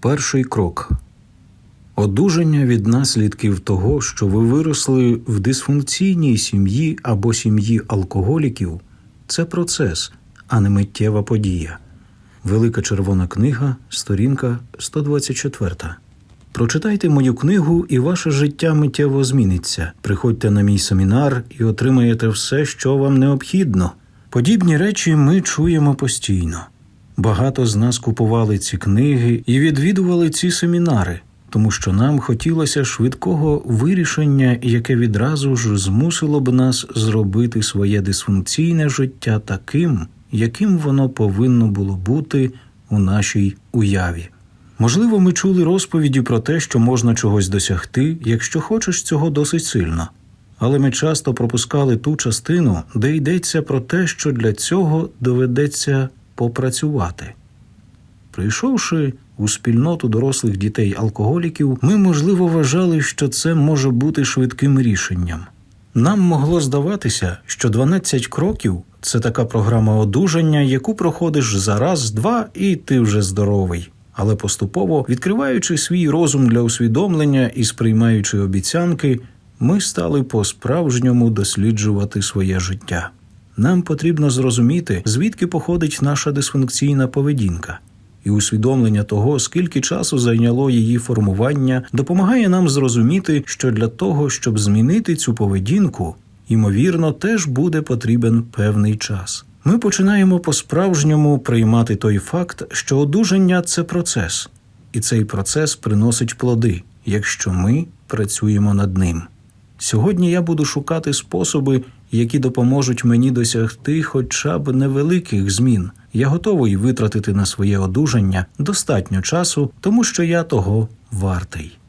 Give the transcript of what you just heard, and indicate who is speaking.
Speaker 1: Перший крок одужання від наслідків того, що ви виросли в дисфункційній сім'ї або сім'ї алкоголіків це процес, а не миттєва подія. Велика червона книга, сторінка 124. Прочитайте мою книгу, і ваше життя миттєво зміниться. Приходьте на мій семінар і отримаєте все, що вам необхідно. Подібні речі ми чуємо постійно. Багато з нас купували ці книги і відвідували ці семінари, тому що нам хотілося швидкого вирішення, яке відразу ж змусило б нас зробити своє дисфункційне життя таким, яким воно повинно було бути у нашій уяві. Можливо, ми чули розповіді про те, що можна чогось досягти, якщо хочеш цього досить сильно. Але ми часто пропускали ту частину, де йдеться про те, що для цього доведеться попрацювати. Прийшовши у спільноту дорослих дітей-алкоголіків, ми, можливо, вважали, що це може бути швидким рішенням. Нам могло здаватися, що 12 кроків це така програма одужання, яку проходиш за раз, два, і ти вже здоровий. Але поступово, відкриваючи свій розум для усвідомлення і сприймаючи обіцянки, ми стали по-справжньому досліджувати своє життя. Нам потрібно зрозуміти, звідки походить наша дисфункційна поведінка, і усвідомлення того, скільки часу зайняло її формування, допомагає нам зрозуміти, що для того, щоб змінити цю поведінку, ймовірно, теж буде потрібен певний час. Ми починаємо по-справжньому приймати той факт, що одужання це процес, і цей процес приносить плоди, якщо ми працюємо над ним. Сьогодні я буду шукати способи, які допоможуть мені досягти хоча б невеликих змін. Я готовий витратити на своє одужання достатньо часу, тому що я того вартий.